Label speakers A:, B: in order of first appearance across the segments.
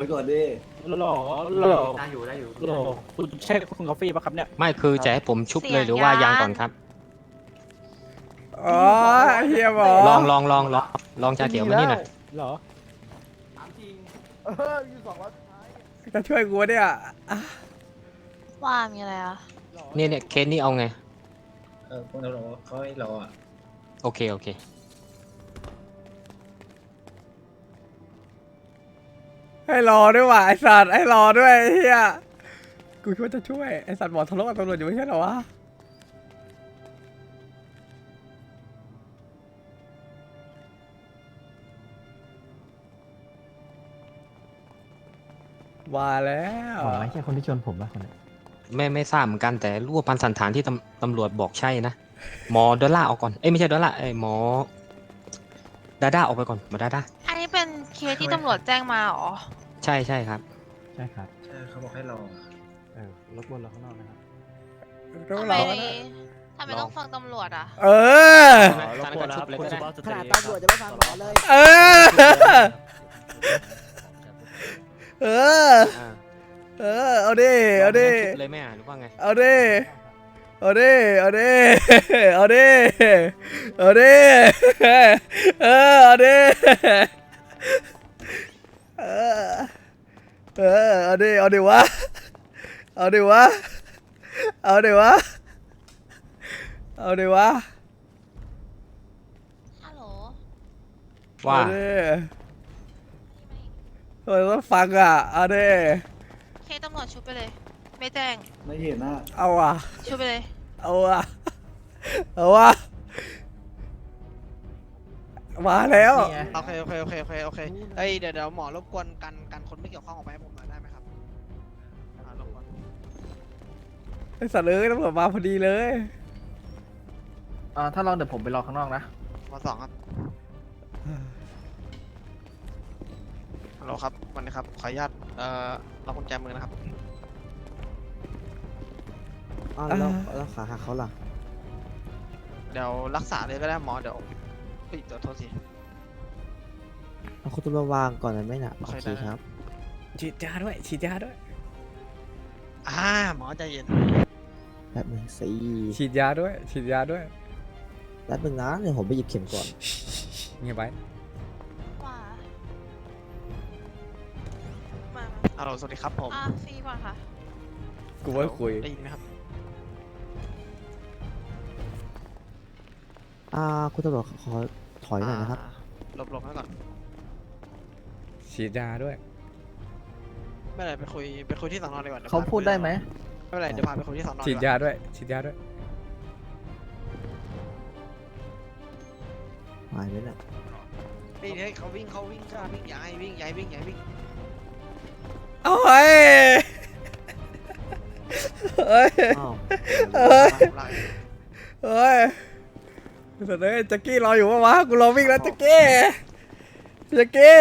A: ไปก่อนดิ
B: หล่อหล่อ
C: ได้อยู่ได้อยู่
B: หล่อคุณใช่คุณกาแฟปะครับเนี่ย
D: ไม่คือจะให้ผมชุบเลยหรือว่ายางก่อนครับ
E: อ๋อเฮียบอก
D: ลองลองลองลองลองชาเขียวมานี่หน่อย
B: เหรอ
C: ถามจริง
E: จะช่วยกูเนี่ยอะ
F: ว่ามีอะไรอะ
D: เนี่ยเนี่ยเคสนี่เอาไง
C: เออพวกเราเขาให้รออะ
D: โอเคโอเค
E: ให้รอด้วยว่ะไอสัตว์ให้รอด้วยไอ้เฮียกูคิดว่าจะช่วยไอสัตว์บอกทะเลาะกับตำรวจอยู่ไม่ใช่เหรอวะว่าแล้ว
G: อ๋อไม่ใช่คนที่ชนผมป่ะคนเนี้ย
D: ไม่ไม่ทราบเหมือนกันแต่รูปพันสันฐานที่ตำตำรวจบอกใช่นะหมอดอลล่าร์ออกก่อนเอ้ยไม่ใช่ดอลล่าร์เอ้ยหมอดาด้าออกไปก่อนหมอดาด้า
F: อันนี้เป็นเคสที่ตำรวจแจ้งมาเหรอ
D: ใช่ใช่ครับ
G: ใช่ครับ
C: ใช่เขาบอกให้รอ
G: เออรบกวนเราข้างนอกนะครับ
E: ต้อง
F: ทำไม
E: รอนะ
F: ทำไมต้องฟังตำรวจอะ
E: เออ
B: รบกวนนะครับคุณสุภาพสต
H: ข
B: รี
H: นาดตำรวจจะไม่ฟังหมอเลย
E: เออ เออ
D: อ่า
E: เออ เอาดิ เอาดิ
D: ลงชุบเลยไหมอะหรือว่าไง
E: เอาดิ เอาดิ เอาดิ เอาดิ เอาดิ เออ เอาดิ เออ เออ เอาดิ เอาดิวะ เอาดิวะ เอาดิวะ เอาดิวะ
F: ฮัลโหล
D: ว่า
E: เอดิทำไมต้องฟังอะ เอาดิ
F: เคสตำรวจชุบไปเลย ไม่แจ้ง
A: ไม่เห็นนะ
E: เอาอะ
F: ชุบไปเลย
E: เอาอะ เอาอะ มาแล้ว
H: โอเคโอเคโอเคโอเคโอเคเอ้ยเดี๋ยวเดี๋ยวหมอรบกวนกันกันคนไม่เกี่ยวข้องออกไปให้ผมหน่อยได้ไหมครับอ่ารบกวน
E: ไอสัตว์เอ้ยตำรวจมาพอดีเลย
G: อ่าถ้าลองเดี๋ยวผมไปรอข้างนอกนะ
H: หมอสองครับฮัลโหลครับวันนี้ครับขออนุญาตเอ่อรับกุญแจมือนะครับ
E: อ้าวแล้ว
H: แล้วขาหักเขาล่ะ เดี๋ยวรักษาเลยก็ได้หมอเดี๋ยว อุ้ยเดี๋ยวโทษที
I: เอาคุณตำรวจวางก่อนนะไหมน่ะ
H: โอ
I: โอ
H: เค
I: เค
H: ได้
I: ครับ
E: ฉีดยาด้วยฉีดยาด้วย
H: อ่าหมอใจเย็น
I: แป๊บหนึงสิ
E: ฉีดยาด้วยฉีดยาด้วย
I: แป๊บหนึงนะเดี๋ยวผมไปหยิบเข็มก่อน
E: เงียบไป
F: ว่ามา
H: ฮัลโหลสวัสดีครับผม
F: อะฟรีก่อนค่ะ
E: กูว่าคุย
H: ได้ยินไหมครับ
I: อ่า คุณตำรวจขอ ถอยหน่อยนะครับา
H: หลบหลบไว้ก่อน
E: ฉีดยาด้วย
H: ไม่เป็นไรไปคุยไปคุยที่สอนอดีกว่ายว
G: เขา
H: พป
G: พูดได้ไหม
H: ไม่เป็นไรเดี๋ยวพาไปคุยที่สอนอ
E: ฉีด
H: ดีกว่
E: ยาด้วย ฉีดยาด้วย
I: หายไหมน่ะ
H: เฮ้ยเฮ้ยเขาวิ่งเขาวิ่งเขาวิ่งอย่าให้วิ่งอย่าให้วิ่งอย่าให้วิ่ง
E: เอาเฮ้ยเฮ้ย
I: อ้าว
E: เอ้ย
H: ไล่
E: เฮ้ยสัตว์เอ้ย แจ็กกี้รออยู่ปะวะกูรอวิ่งแล้วแจ็กกี้แจ็กกี้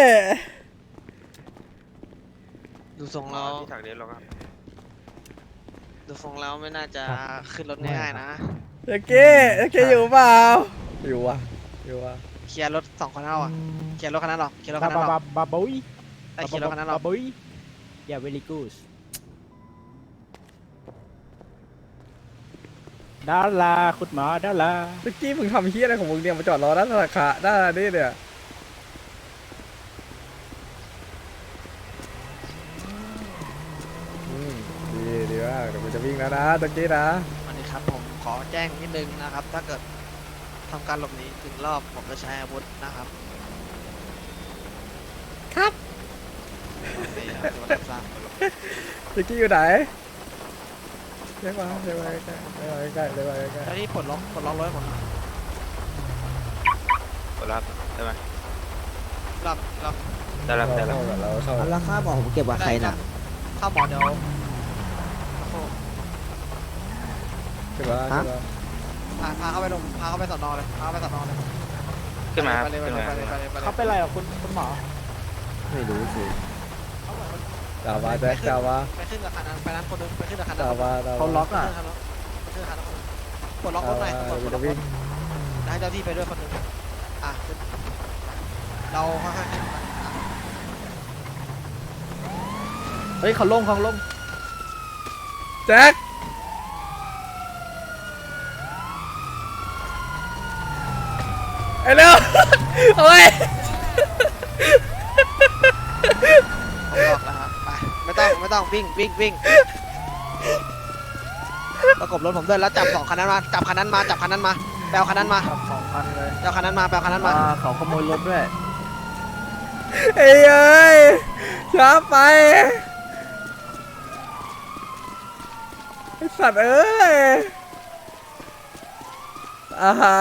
H: ดูทรงแล้ว
C: ที่ถักเดียวเราครับ
H: ดูทรงแล้วไม่น่าจะ
G: ครับ
H: ขึ้นรถง่ายๆนะ
E: แจ็กกี้แจ็กกี้อยู่เปล่าอยู่ว่ะอยู่ว่ะ
H: เคลียร์รถสองคันเอาอะเคลียร์รถคันนั้นหรอกเคลียร์รถ
B: บา
H: คันนั้นหร
B: บา
H: อก
B: บาบุย
H: ได้เคลียร์รถคันนั้นหรอก
B: บุยอย่า very good ดาราคุณหมอดารา
E: แจ็กกี้มึงทำเฮี้ยอะไรของมึงเนี่ยมาจอดรอด้านธนาคารด้านนี้เนี่ยอืมดีดีมากเดี๋ยวกูจะวิ่งแล้วนะแจ็กกี้นะ
H: วันนี้ครับผมขอแจ้งนิดนึงนะครับ ถ้าเกิดทำการหลบหนีถึงรอบผมจะใช้อาวุธนะครับ
E: ครับ
H: โอเคครับเดี๋ยวรับทราบ
E: แจ็กกี้อยู่ไหน เรียกมาเรียกมาใกล้ๆเรียกมาใกล้ๆเรียกมาใกล้
H: เจ้าที่ปลดล็อกปลดล็อกรถให้ผม
C: กดรับได้ไหม
H: รับรับ
C: ได้
E: ๆ
C: รับได้รับ
E: เข้ากับเราเข้า
I: เอาราคาบอกผมเก็บกับใครน่ะ
H: ถ้าหมอเดี๋ยวโอ้โห
E: ใช่ปะ
I: ฮะ
E: ใช่ปะ
H: พาพาเข้าไปลงพาเข้าไปสอนอเลยพาเข้าไปสอนอเลย
C: ขึ้นมาครับ
H: ไปเลยไป
C: ขึ้น
H: เลย
C: มา
H: ไปเลยไปเลยไปเลย
B: เขาเป็นไรอะคุณคุณหมอ
I: ไม่รู้สิ
E: จ่ามาแจ็คจ่ามา
H: ไปขึ้นกับคันนั้นไปนั้นคนนึงไปขึ้นกับคันนั้น
E: จ่ามาจ่า
G: เขา
E: มา
G: ล็อกอะ
H: ไปขึ้นกับคันนั้นปลดล็อกรถหน่อยปลด
E: กู
H: ล็
E: จะ
H: อกร
E: วิ่
H: ถ
E: ง
H: ให้เจ้าที่ไปด้วยคนหนึงอะขึ้นเราค่อยๆขึ้นไปอะ
G: เฮ้ยเขาลงเขาลง
E: แจ็คไอ้เร็วเอาไว้
H: ผมบอกแล้วครับไป ไม่ต้องไม่ต้องวิ่งวิ่งวิ่งประกบรถผมด้วยแล้วจับสองคันนั้นมาจับคันนั้นมาจับคันนั้นมาแปลคันนั้นมา
G: ขับสองคันเลย
H: แปลคันนั้นมาแปลคันนั้นมา
G: อ่าเขาขโมยรถด้วย
E: ไอ้เอ้ยช้าไปไอ้สัตว์เอ้ยอ่าฮะ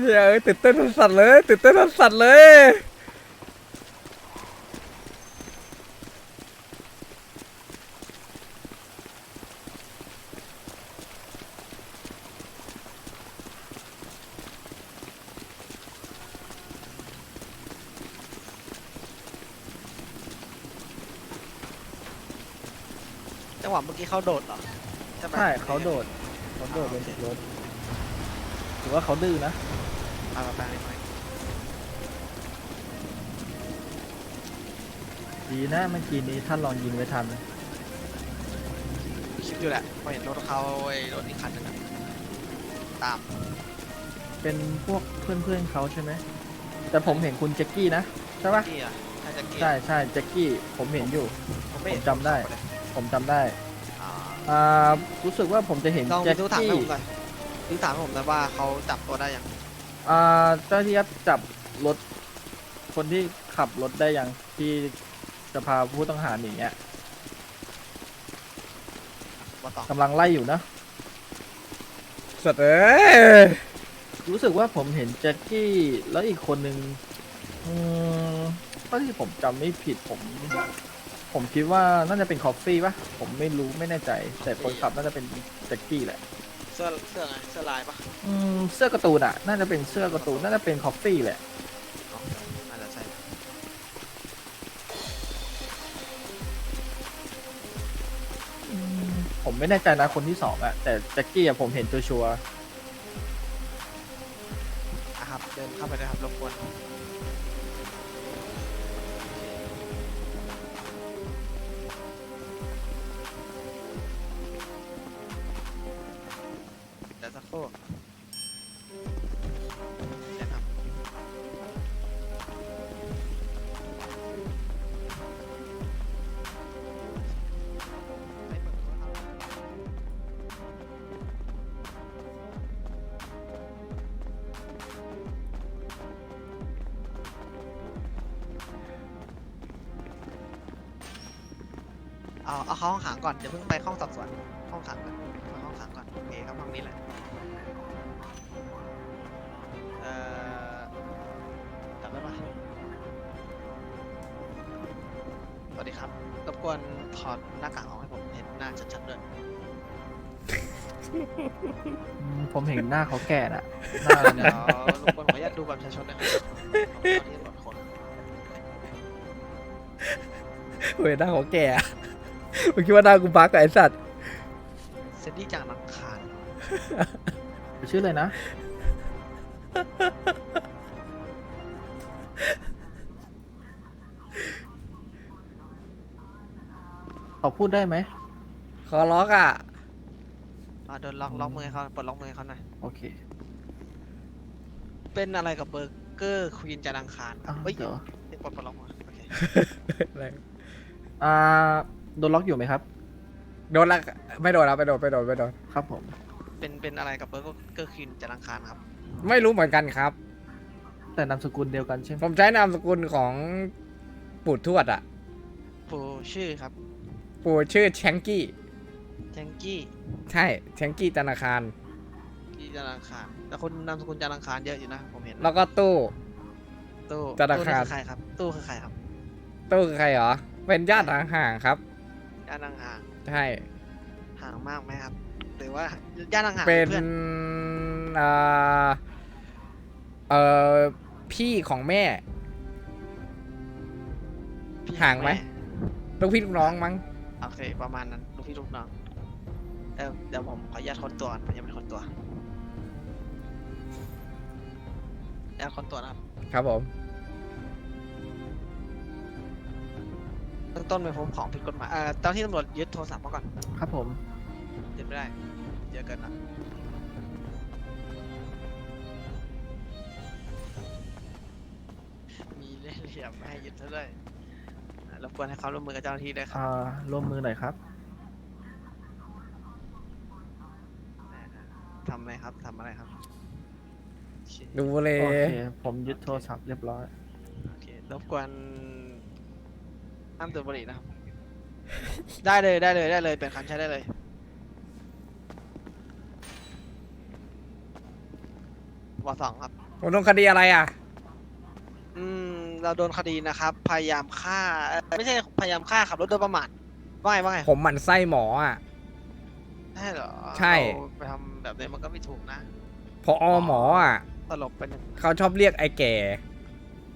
E: เหี้ยเอ้ยตื่นเต้นสัตว์เลยตื่นเต้นสัตว์เลย
H: จังหวะเมื่อกี้เขาโดดเหรอใช่ไหม
G: ใช่เขาโดดเขาโดดบนรถถือ ว่าเขาดื้อนะ
H: ปไปไปไป
G: ดีนะเมื่อกี้นี้ท่านลองยิงไว้ทัน
H: คิดอยู่แหละพอเห็นรถเขาไอ้รถอีกคันหนึงอะตาม
G: เป็นพวกเพื่อนเพื่อนๆเขาใช่ไหมแต่ผมเห็นคุณแจ็คกี้นะใช่ปะ
H: กี้อะใช่จะกี้
G: ใช่ใช่แจ็คกี้ผมเห็นอยู่
H: ผมไม่เห็น
G: ผมจำได้ ผมจำได้
H: อ่า
G: อ่ารู้สึกว่าผมจะเห็น
H: ลอง
G: แจ็ค
H: ดูถาม
G: กี้
H: ให้ผมหน่อย ดูถามให้ผมหนะว่าเขาจับตัวได้ยัง
G: อ่าเจ้าหน้าที่ครับจับรถ คนที่ขับรถได้ยังที่จะพาผู้ต้องหาหนีอะ
H: ว่าต่อกำ
G: ลังไล่อยู่นะ
E: สัตว์เอ้ย
G: รู้สึกว่าผมเห็นแจ็คกี้แล้วอีกคนนึงอืมถ้าที่ผมจำไม่ผิดผม ผมคิดว่าน่าจะเป็นคอฟฟี่ปะผมไม่รู้ไม่แน่ใจ แต่คนขับน่าจะเป็นแจ็คกี้แหละ
H: เสื้อเสื้อไงเสื้อลายปะ
G: อืมเสื้อการ์ตูนอะ น่าจะเป็นเสื้อการ์ตูน น่าจะเป็นคอฟฟี่แหละ
H: อ๋อน่าจะใช่
G: อืมผมไม่แน่ใจนะคนที่สองอะแต่แจ็คกี้อะผมเห็นตัวชัวร์
H: อะครับ เดินเข้าไปเลยครับรบกวน เอาเอาเข้าห้องขังก่อนเดี๋ยวเพิ่งไปห้องสอบสวนห้องขังก่อนไปห้องขังก่อนโอเคครับห้องนี้แหละเอ่อจับได้ปะสวัสดีครับรบกวนถอดหน้ากากออกให้ผมเห็นหน้าชัดๆด้วย
G: อืมผมเห็นหน้าเขาแก่น่ะหน้า
H: เดี๋ยวรบกวนขออนุญาตดูบัตรประชาชนนะครับผมตอนที่ตรวจคน
E: เว้ยหน้าของแกอะ มึงคิดว่าหน้ากูบักกับไอ้สัตว์
H: เซนดี้จากนังคาร
G: ชื่อเลยนะเขาพูดได้ไหม
E: ขอร้องอะ
H: อ่าเดินล็อกล็อกมือให้เขาปลดล็อกมือให้เขาหน่อย
G: โอเค
H: เป็นอะไรกับเบอร์เกอร์ควีนจานังคาร
G: อ้าว
H: เฮ้ย
G: เดี๋ยว
H: ปลดปลดล็อกมือโอเค
G: อ่า โดนล็อกอยู่ไหมครับ
E: โดนละไม่โดนแล้วไม่โดนไม่โดนไม่โดน
G: ครับผม
H: เป็นเป็นอะไรกับเบอร์เกอร์ควีนจานังคารครับ
E: ไม่รู้เหมือนกันครับ
G: แต่นามสกุลเดียวกันใช่ไหม
E: ผมใช้นามสกุลของปู่ทวดอะ
H: ปูชื่อครับ
E: ปู่ชื่อแชงกี้
H: แจงกี้
E: ใช่แชงกี้ธนาคาร
H: ที่จานังคารแต่คนนามสกุลจานังคารเยอะอยู่นะผมเห็น
E: แล้วก็ตู้
H: ตู้
E: ธนาคาร
H: ตู้คือใครครับ ตู้คือใครครับ
E: ตู้คือใครเหรอ เป็นญาติห่างๆครับ
H: ญาติห่าง
E: ใช่
H: ๆห่างมากไหมครับ หรือว่าญาติห่างๆ
E: เป็น
H: เพื่อน
E: เอ่อเอ่อพี่ของแม่
H: พี่
E: ห่างไหม
H: แลู
E: กพี่ลูกน้องมั้ง
H: โอเค ประมาณนั้นลูกพี่ลูกน้องเอ่อเดี๋ยวผมขออนุญาตคนตัวก่อนผมยังไม่ได้คนตัวแอดคนตัวจนะครับ
E: ครับผม
H: เบื้องต้นไปพบของผิดกฎหมายเอ่อเจ้าที่ตำรวจยึดโทรศัพท์มาก่อน
G: ครับผม
H: ยึดไม่ได้เยอะเกินละมีเล่ห์เหลี่ยมไม่ให้ยึดซะด้วยอ่ารบกวนให้เขาร่วมมือกับเจ้าหน้าที่ด้วยครับ
G: อ่าร่วมมือหน่อยครับ
H: ทำอะไรครับทำอะไรครับโอเค
E: ดูเล
G: โอย เค ผมยึดโทรศัพท์เรียบร้อย
H: โอเครบกวน ห้ามตื่นบุหรี่นะครับ ได้เลยได้เลยได้เลย เป็นคันใช้ได้เลย วอสองครับ
E: ผมโดนคดีอะไรอะ
H: อืม เราโดนคดีนะครับ พยายามฆ่าเอ่อไม่ใช่พยายามฆ่าขับรถโดยประมาทว่าไงว่าไง
E: ผมหมั่นไส้หมออะ
H: ใช่เหรอ
E: ใช่
H: เราไปทำแบบนี้มันก็ไม่ถูกนะ
E: พอหมออะ
H: ตลกเป็นอย่าง
E: เขาชอบเรียกไอ้แก่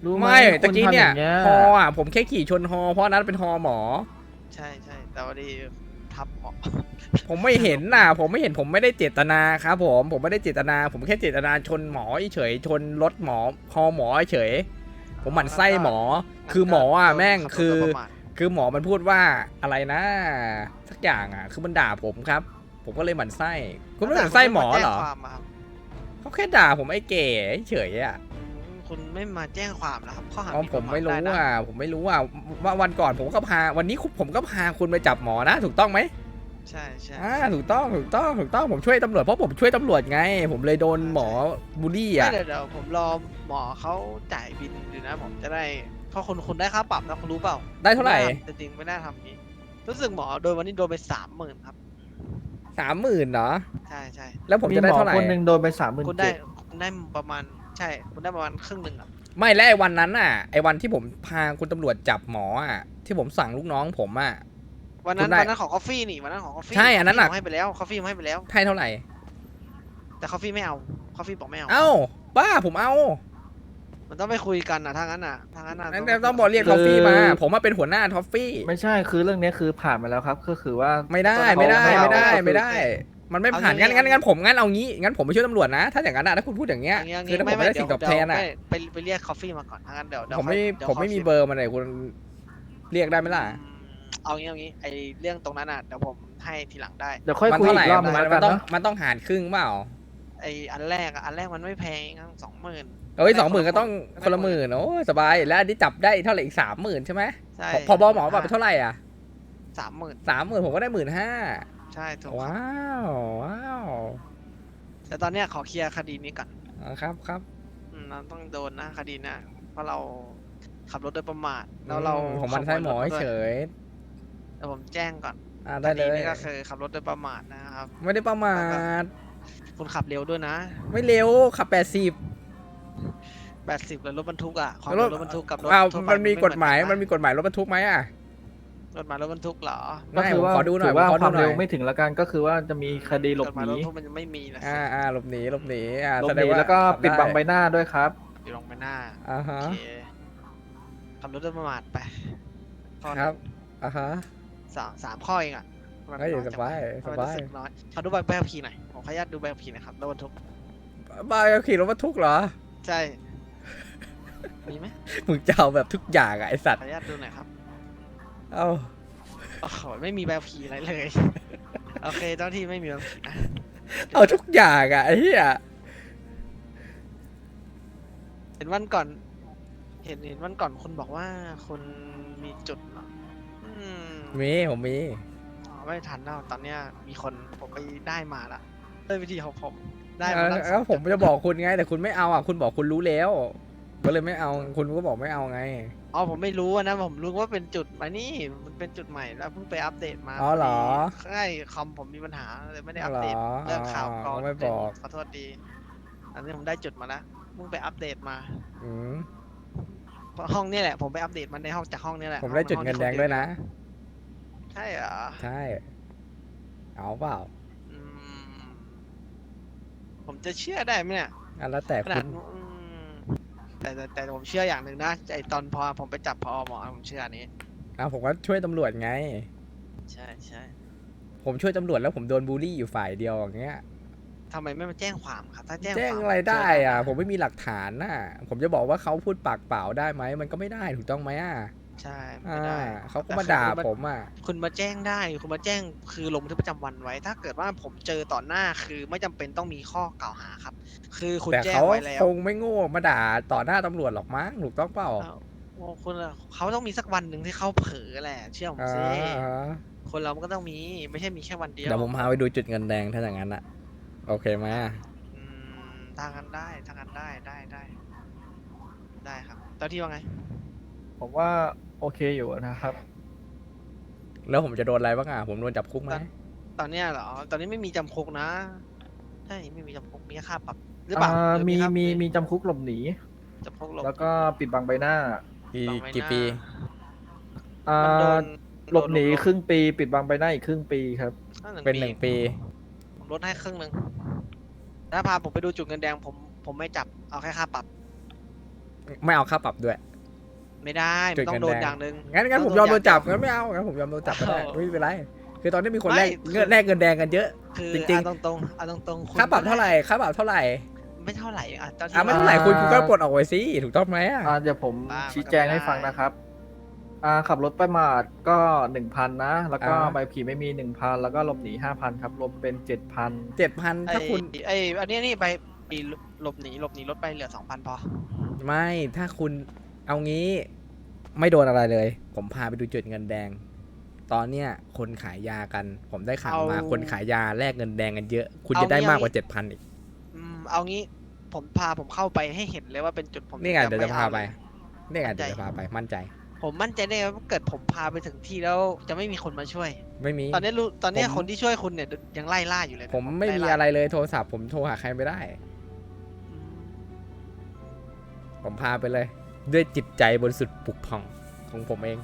G: รู้ไหม
E: ไม่
G: คุ
E: ตะ
G: ณ
E: กี้
G: ทำ
E: เนี่ย
G: อางงี้
E: ฮออะผมแค่ขี่ชนฮอ เพราะอันนั้นเป็นฮอหมอ
H: ใช่ใช่แต่วันนี้ทับเหมาะ
E: ผมไม่เห็นน่ะ ผมไม่เห็นผมไม่ได้เจตนาครับผมผมไม่ได้เจตนา ผมแค่เจตนาชนหมอเฉยชนรถหมอฮอหมอเฉย ผมหมั่นไส้หมอ คือหมออะแม่งคือ คือหมอมันพูดว่าอะไรนะ สักอย่างอะ คือมันด่าผมครับ ผมก็เลยหมั่นไส้ คุณไม่หมั่นไส้หมอเหรอ
H: แจ้งความะครับ
E: เขาแค่ด่าผมไอ้เก๋เฉยๆอะ
H: อืม คุณไม่มาแจ้งความนะครับข้อหา
E: อ๋อ
H: ห
E: ผมไม่รู้
H: ด้นะ
E: อะผมไม่รู้อะว่าวันก่อนผมก็พา วันนี้ผมก็พาคุณไปจับหมอนะถูกต้องไหม
H: ใช่ใช่
E: อ่าถูกต้องถูกต้องถูกต้องผมช่วยตำรวจเพราะผมช่วยตำรวจไง ผมเลยโดนหมอบูลลี่
H: ไม่
E: อะ
H: เดี๋ยวเดี๋ยวผมรอหมอเขาจ่ายบินอยู่นะ ผมจะได้เพราะคุณคุณได้ค่าปรับนะคุณรู้เปล่า
E: ได้เท่าไหร่
H: แต่จริงๆไม่น่าทำอย่างนี้รู้สึกหมอโดนวันนี้โดนไปสามหมื่นครับ
E: สามหมื่นเหรอ
H: ใช่ใช่
E: แล้วผมจะได้เท่าไหร่
G: หมอคนหนึ่งโดนไปสามหมื่น
H: คุณได้
G: เจ็ด
H: คุณได้ประมาณ ใช่คุณได้ประมาณครึ่งหนึ่งครับ
E: ไม่แล้วไอ้วันนั้นอะไอ้วันที่ผมพาคุณตำรวจจับหมออะที่ผมสั่งลูกน้องผมอะ
H: วันนั้น
E: คุณได้
H: วันนั้นของกาแฟนี่วันนั้นของกาแฟ
E: ใช่อันนั้นน่ะ
H: ผมให้ไปแล้วกาแฟผมให้ไปแล้ว
E: ให้เท่าไหร่
H: แต่กาแฟไม่เอากาแฟบอกไม่เอา
E: เอ้าบ้าผมเอา
H: มันต้องไปคุยกันนะถ้างั้นน่ะถ้างั้นน่ะ
E: งั้นต้องบอกเรียกทอฟฟี่มา ผมมาเป็นหัวหน้าทอฟฟี่
G: ไม่ใช่คือเรื่องนี้คือผ่านมาแล้วครับ ก็คือว่า
E: ไม่ได้
G: เขา
E: ไม่ได้
G: ไม่เอา
E: ไม่ได้
G: ก็คือ
E: ไม่ได้ มันไม่ผ่านงั้นงั้นงั้นผมงั้นเอางี้งั้นผมไปช่วยตำรวจนะ ถ้าอย่างนั้นอะถ้าคุณพูดอย่างเงี้ย
H: อย่างเงี้ย
E: คือถ้าผมไม่ได้สิ่งตอบแทนอะ
H: เดี๋ยวไปไปเรียกกาแฟมาก่อนถ้างั้นเดี๋ยวเดี๋ยว
E: ผมไม่
H: ค่อยเดี๋ยว
E: ผมไม่
H: ค่อย
E: มี
H: คิด
E: เบอร์มันเลยคุณเรียกได้ไหมล่ะ
H: อืมเอางี้เอางี้ไอเรื่องตรงนั้นอะเดี๋ยวผมให้ทีหลังได้
G: เดี๋ยวค่อย
E: มัน
G: คุย
E: เท่าไห
G: อี
E: ร่
G: กรอบนึง
E: มัน
G: แล้ว
E: มั
G: กัน
E: นต้อง
G: เนาะ
E: มันต้องหารครึ่งเปล่า
H: ไออันแรกอะอันแรกมันไม่แพงสองหมื่น
E: เอ้ย
H: ได้
E: สองหมื่น
H: คน
E: ก็
H: ละ
E: ต้อง
H: คน
E: คนละหมื่นโอ้สบายแล้วอันนี้จับได้เท่าไหร่อีกสามหมื่นใช่ไหม
H: ใช่
E: พอบอหมอบอกไปเท่าไหร่อะ
H: สามหมื่น
E: สามหมื่นผมก็ได้หมื่นห้า
H: ใช่ถูกครับ
E: ว้าวว้าว
H: แต่ตอนเนี้ยขอเคลียร์คดีนี้ก่อน
E: อ่าครับครับ
H: อืมเราต้องโดนนะคดีนะเพราะเราขับรถโดยประมาทแล้วเรา
E: อืมผมมันใช้หมอ
H: ขโยรถาด้วย
E: เฉย
H: เดี๋ยวผมแจ้งก่อน
E: อ่าได้เล
H: ค
E: ย
H: นี้ก็คือขับรถโดยประมาทนะครับ
E: ไม่ได้ประมาท
H: คุณขับเร็วด้วยนะ
E: ไม่เร็วขับแปดสิบ
H: แปดสิบกับรถบรรทุกอะความ
E: แล้ว
H: เร็วรถบรรทุกกับรถ
E: อ้าว
H: ทั่วไป
E: มันมี
H: ไก
E: ฎหมาย
H: เหอ
E: มันมีกฎหมายรถบรรทุกไหมอะ
H: กฎหมายรถบรรทุกเหรอ
G: ก็
E: ไม่
G: คือ
E: ผม
G: ว่า
E: ขอดูหน่อย
G: ถือว่า
E: ผมขอ
G: ค
E: ดู
G: วาม
E: หน่
G: เร็
E: อ
G: วยไม่ถึงละกันก็คือว่าจะมีคดีหลบ
H: กฎ
G: ห
H: หมาย
G: นี
H: รถบรรทุกมันจะไม่มีนะสิ
E: อ่าอ่าหลบหนีหลบหนีอ่า
G: หลบ
E: แส
G: ห
E: ด
G: นี
E: งา
G: แล้วก็
E: ขั
G: ปิดบังใบ
E: ไห
G: น้าด้วยครับ
H: อยู่ลงไปหน้า
E: อ่าฮะ
H: โอเคขับรถโดยประมาทไปข้อห
E: ค
H: นึ่ง
E: รับอ่าฮะ
H: สามสามข้อเองอะทำไมมัน
E: เฮ้ย
H: น้อจัง
E: สบาย
H: ทำไม
E: สบาย
H: รู้สึกน้อยขอดูใบใบขับขี่หน่อยผมขออนุญาตดูใบขับขี่หนะครับรถบรรทุก
E: บ้าขี่รถบรรทุกเหรอ
H: ใช่มีไหม
E: มึงจะเอาแบบทุกอย่างอะไอสัต
H: ขอ
E: ว์
H: อนุญาตดูหน่อยครับ
E: เอ้า
H: โอ้โหไม่มีใบขับขี่อะไรเลย โอเคเจ้าที่ไม่มีใบขับขี่นะ
E: เอาทุกอย่างอะไอ้เหี้ย
H: เห็นวันก่อน เห็นเห็นวันก่อนคุณบอกว่าคุณมีจุดเหรออืม
E: มีผมมี
H: อ๋อไม่ทันแล้วตอนเนี้ยมีคนผมไปได้มาละด้วยวิธีของผมได้
E: เอ
H: มา
E: อ
H: แล้ว
E: แล้วผมจะบอกคุณไงแต่คุณไม่เอาอะคุณบอกคุณรู้แล้ว ก็เลยไม่เอาคุณก็บอกไม่เอาไง
H: อ๋อผมไม่รู้อะนะผมรู้ว่าเป็นจุดมานี่มันเป็นจุดใหม่แล้วเพิ่งไปอัปเดตมา
E: อ๋อเหรอ
H: ใช่คอมผมมีปัญหาเลยไม่ได้อัป
E: เหรอ
H: เดตเรื่องข่าว
E: อ๋อ
H: ก่อน
E: ไม่บอก
H: ขอโทษดี อันนี้ผมได้จุดมาแล้วเพิ่งไปอัปเดตมา
E: อืม
H: เพราะห้องนี่แหละผมไปอัปเดตมันในห้องจากห้องนี่แหละ
E: ผมได้จุดเงินแดงด้วยนะ
H: ใช่เหรอ
E: ใช่ เอาเปล่า
H: อืมผมจะเชื่อได้ไหมเนี่ย
E: อะแล้วแต่
H: ขนา
E: คุ
H: ด
E: ณ
H: อืม แต่แต่แต่ผมเชื่ออย่างหนึ่งนะไอตอนพอผมไปจับพอหมอผมเชื่ออันนี้
E: อะผมก็ช่วยตำรวจไง
H: ใช่ใช่
E: ผมช่วยตำรวจแล้วผมโดนบูลลี่อยู่ฝ่ายเดียวอย่างเงี้ย
H: ทำไมไม่มาแจ้งความครับ ถ้าแจ้ง
E: แจ้ง
H: ความ
E: อะไรได้อะ
H: เจ
E: ผมไม่มีหลักฐานน่ะ ผมจะบอกว่าเขาพูดปากเปล่าได้ไหม มันก็ไม่ได้ถูกต้องไหมอะ
H: ใช่
E: อ่
H: ไม่ได้า
E: เขาก็
H: แต่
E: มา
H: คือ
E: ด่า
H: คุณ
E: ผมอะ
H: คุณมาแจ้งได้ คุณมาแจ้งคือลงบันทึกประจำวันไว้ ถ้าเกิดว่าผมเจอต่อหน้าคือไม่จำเป็นต้องมีข้อกล่าวหาครับ คือคุณ
E: แต่
H: แจ้ง
E: เขา
H: ไว้แล้ว
E: คงไม่โง่มาด่าต่อหน้าตำรวจหรอกมั้งถูกต้องเปล่า
H: อ้าวโอ้คุณอะเขาต้องมีสักวันหนึ่งที่เขาเผลอแหละ เชื่อผม
E: อ่า
H: สิ
E: อ่า
H: คนเรามันก็ต้องมี ไม่ใช่มีแค่วันเดียว
E: เดี๋ยวผมพาไปดูจุดเงินแดงถ้าอย่างนั้นอะ โอเคไหมอะ
H: อืมทางกันได้ทางกันได้ได้ได้ได้ครับเจ้าที่ว่าไง
G: ผมว่าโอเคอยู่นะครับ
E: แล้วผมจะโดนอะไรบ้างอะผมโดนจับคุกไหม
H: ตอนเนี้ยเหรอ ตอนนี้ไม่มีจำคุกนะใช่ไม่มีจำคุกมีแค่ค่าปรับหรือเปล่า
G: อ่า
H: หรือ
G: มี
H: ค่า
G: มี
H: ปรับ
G: มีจำคุกหลบหนี
H: จำคุกหลบ
G: แล้วก็ปิดบังใบหน้า
E: กี่
H: ฟังไว้
E: กี่
H: นะ
E: ปี
G: อ่า
H: มันโดน
G: หลบหนี
H: โด
G: ครึ่งปีปิดบังใบหน้าอีกครึ่งปีครับ
H: อ่า
E: เป็นหนึ่งปี
H: ผมลดให้ครึ่งหนึ่งถ้าพาผมไปดูจุดเงินแดงผมผมไม่จับเอาแค่ค่าปรับ
E: ไม่เอาค่าปรับด้วย
H: ไม่ได้
E: จุ
H: มั
E: ด
H: นต้อ
E: เงิ
H: ง
E: น
H: โดน
E: แดง
H: อย่างหนึ่ง
E: งั้นงั้นผมยอมโดนจับงั้นไม่เอางั้นผมยอมโดนจับก็ได้
H: เอา
E: ไม่เป็นไรคือตอนนี้มีคน
H: ไม่
E: แลก
H: คือ
E: เงินแลกเงินแดงกันเยอะ
H: คือ
E: จริงๆ
H: เอาตรงๆเอาตรงๆณ
E: ค่าปรับ
H: ก็
E: เท่าไหร่ค่าปรับเท่าไหร่
H: ไม่เท่าไหร่อะเจ้าที่
E: อะไม่
H: ว่า
E: เท่าไหร่คุณคุณก็ปลดออกไว้สิถูกต้องไหมอะ
G: อ่าเดี๋ยวผม
H: บ้ามันก็
G: ชี้แจงให้
H: ไม่ได้
G: ฟังนะครับ อ่าขับรถประมาทก็หนึ่งพันนะ แล้วก็
E: อ่า
G: ใบขับขี่ไม่มีหนึ่งพันแล้วก็หลบหนีห้าพันครับรวมเป็นเจ็ดพัน
E: เจ็ดพัน
H: ไอ้
E: ถ้าคุณ
H: ไอ้อันนี้นี่ไปไปหลบหนีหลบหนีลดไปเหลือสองพันพอ
E: ไม่ถ้าคุณ เอางี้ไม่โดนอะไรเลย ผมพาไปดูจุดเงินแดง ตอนเนี้ยคนขายยากัน ผมได้ข่าวมา
H: เอา
E: คนขายยาแลกเงินแดงกันเยอะ คุณ
H: เอา
E: จะได้
H: งี้
E: มากกว่า
H: เอางี้
E: เจ็ดพันอีก
H: อืมเอางี้ผมพาผมเข้าไปให้เห็นเลยว่าเป็นจุดผม
E: นี่ไงเดี๋ยวจะ
H: ม่
E: พา
H: อ
E: ไป
H: เลย
E: นี่ไง
H: มั่นใจ
E: เดี๋ยวจะพาไป มั่นใจ
H: ผมมั่นใจได้ว่าเกิดผมพาไปถึงที่แล้วจะไม่มีคนมาช่วย
E: ไม่มี
H: ตอนนี้รู้ตอนนี้
E: ผม
H: คนที่ช่วยคุณเนี่ยยังไล่ล่าอยู่เลยนะ
E: ผมไม่มี
H: ล่ล่า
E: อะไรเลยโทรศัพท์ผมโทรหาใครไม่ได้
H: อืม
E: ผมพาไปเลย ด้วยจิตใจบริสุทธิ์ปลุกผ่องของผมเอง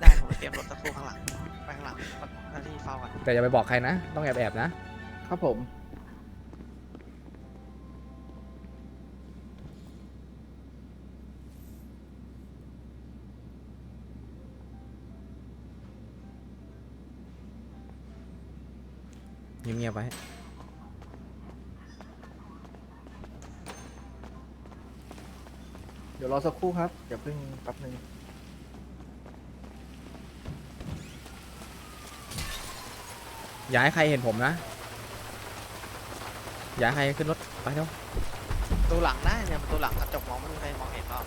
H: ได้ผมเตรียมรถสักครู่ข้างหลังไปข้างหลังหน้าที่เฝ้ากัน
E: แต่อย่าไปบอกใครนะ ต้องแอบแอบๆนะ
G: ครับผม
E: เงียบๆไว้
G: เดี๋ยวรอสักครู่ครับอย่าเพิ่งแป๊บนึง
E: อย่าให้ใครเห็นผมนะ อย่าให้ใครขึ้นรถไปเร็ว
H: ประตูหลังได้เนี่ยประตูหลังกระจกมองไม่มีใครมองเห็นหรอก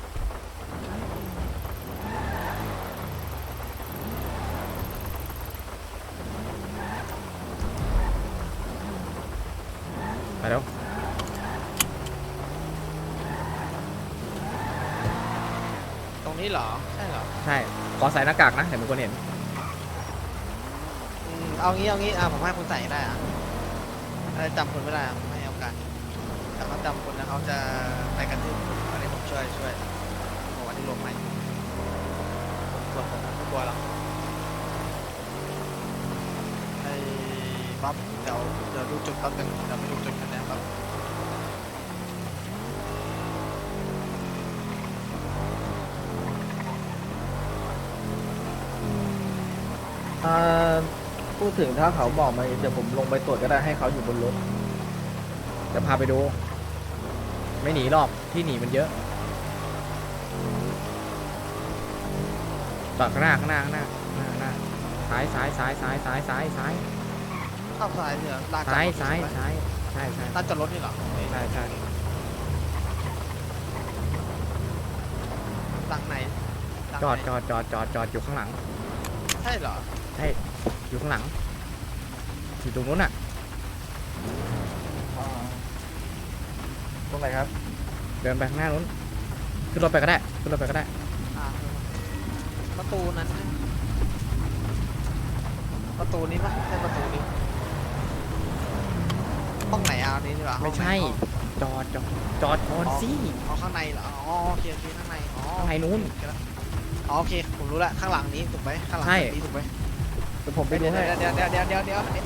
E: ไปเร็ว
H: ตรง นี้เหรอ ใช่เหรอ
E: ใช่ ขอใส่หน้ากากนะเดี๋ยวมีคนเห็น
H: อืมเอางี้เอางี้อะผมให้คุณใส่ได้อะอะไรจำคนไม่ได้อะผมให้โอกาสแต่เขาจำคนแล้วเขาจะไปกระทืบคุณอันนี้ผมช่วยช่วยผมวันนี้ลงใหม่ผมกลัวผมไม่กลัวหรอกไอ้บ๊อบเดี๋ยวเดี๋ยวดูจุดแป๊บนึงเดี๋ยวไปดูจุดกันแล้วครับ
G: อ่ ดถึงถ้าเขาบอกมาเดี๋ยวผมลงไปตรวจก็ได้ให้เขาอยู่บนรถ
E: จะพาไปดู ไม่หนีหรอกที่หนีมันเยอะจอดข้างหน้าข้างหน้าข้างหน้าข้างหน้าข้างหน้าซ้ายซ้ายซ้ายซ้ายซ้ายซ้ายซ้าย
H: เข้าซ้ายเนี่ยลานจอด
E: ซ้าย
H: รถ
E: ซ้าย
H: ใช่ไหม
E: ซ้ายใช่ใช่
H: ลานจอดรถนี่เหรอ
E: ใช่ใช่
H: หลังไหนหลัง
E: จอด
H: ไหน
E: จอดจอดจอดจอดอยู่ข้างหลัง
H: ใช่เหรอ
E: ใช่ อยู่ข้างหลัง อยู่ตรงนู้นอะ
G: อ่าตรงไหนครับ
E: เดินไปข้างหน้านู้น ขึ้นรถไปก็ได้ ขึ้นรถไปก็ได้
H: อ่าประตูนั้นประตูนี้ปะใช่ประตูนี้ห้องไหนอะอันนี้ดีกว่าห้
E: ไม่
H: องไหน
E: ใช่
H: ห้อง
E: จอดจอดจอดก่อนสิ
H: อ๋อข้างในเหรออ๋อโอเคโอเคข้างในอ๋อ
E: ข้างในนู้น
H: อ๋อโอเคผมรู้ละข้างหลังนี้ถูกไหมข้างหลัง
E: ใช่
H: นี้ถูกไหม
G: เดี๋ยวผมไป
H: เดี๋ยวเดี๋ยวเดี๋ยวเดี๋ยวเดี๋ยวเดี๋ยวเดี๋ยว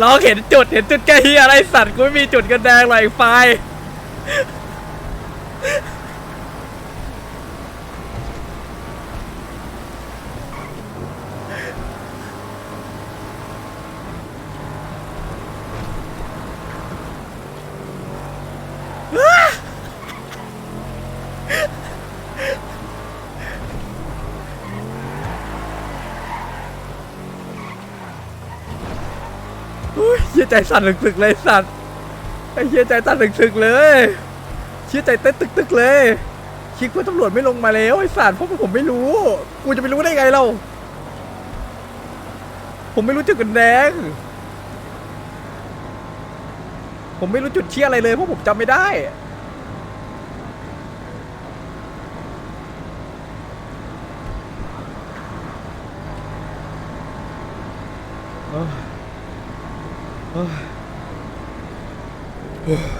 E: เราเห็นจุดเห็นจุดแก้เฮียอะไรสัตว์กูไม่มีจุดกันแดงเลยไฟล์โอ้ยเชียใจสั่นตึกๆเลยสัตว์ไอ้เชียใจสั่นตึกๆเลยเชียใจเต้นตึกๆเลยคิดว่าตำรวจไม่ลงมาแล้วไอ้สัตว์เพราะว่าผมไม่รู้ กูจะไปรู้ได้ไงเรา ผมไม่รู้จุดกันแดง ผมไม่รู้จุดเชี่ยอะไรเลยเพราะผมจำไม่ได้ Yeah.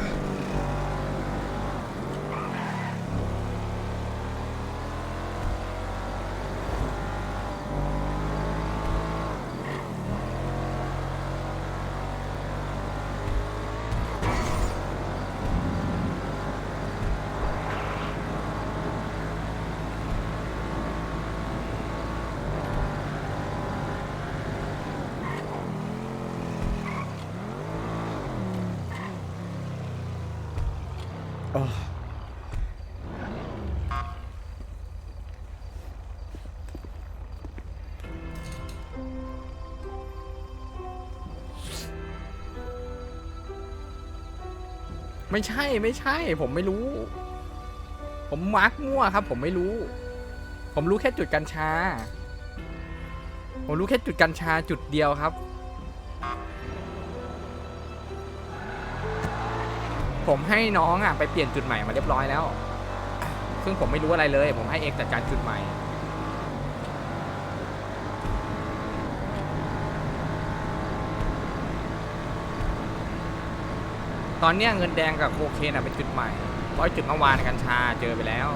E: ไม่ใช่ไม่ใช่ ผมไม่รู้ ผมมาร์กมั่วครับ ผมไม่รู้ ผมรู้แค่จุดกัญชา ผมรู้แค่จุดกัญชาจุดเดียวครับ ผมให้น้องอะไปเปลี่ยนจุดใหม่มาเรียบร้อยแล้ว ซึ่งผมไม่รู้อะไรเลย ผมให้เอกจัดการจุดใหม่ อนเนี้ยเงินแดงกับโคเคนอะเป็นจุดใหม่เพราะจุดเมื่อวานกัญชาเจอไปแล้ว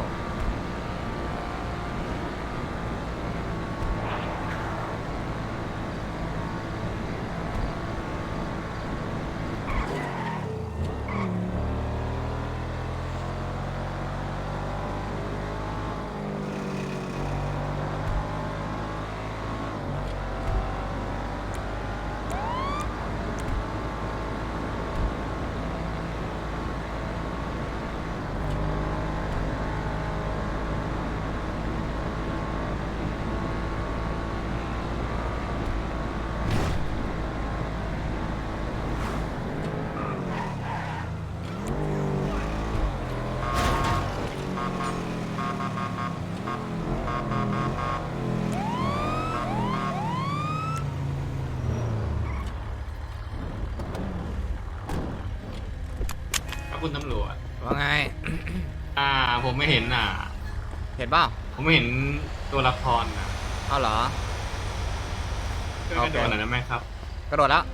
D: ครับคุณตำรวจ
E: ว่าไง
D: อ่า ผมไม่เห็นอะ
E: เห็นเปล่า
D: ผมไม่เห็นตัวละครอะ
E: เอาเหรอ
D: ช่วยกระโดดหน่อยได้ไหมครับ
E: กระโดดแล้ว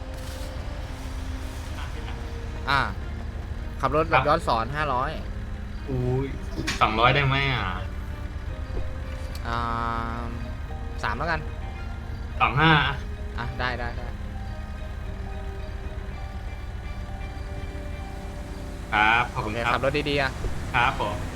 E: อ่าขับรถแบบย้อนสอนห้าร้อย
D: อุ้ยสองร้อยได้ไหมอะ
E: อ่าสามแล้วกัน
D: สองห้า
E: อะ ได้ได้ได้
D: ครับขอบ
E: โอ
D: คุณ
E: เค
D: ครั
E: ขั
D: บบ
E: รถดีๆอะ
D: ครับผม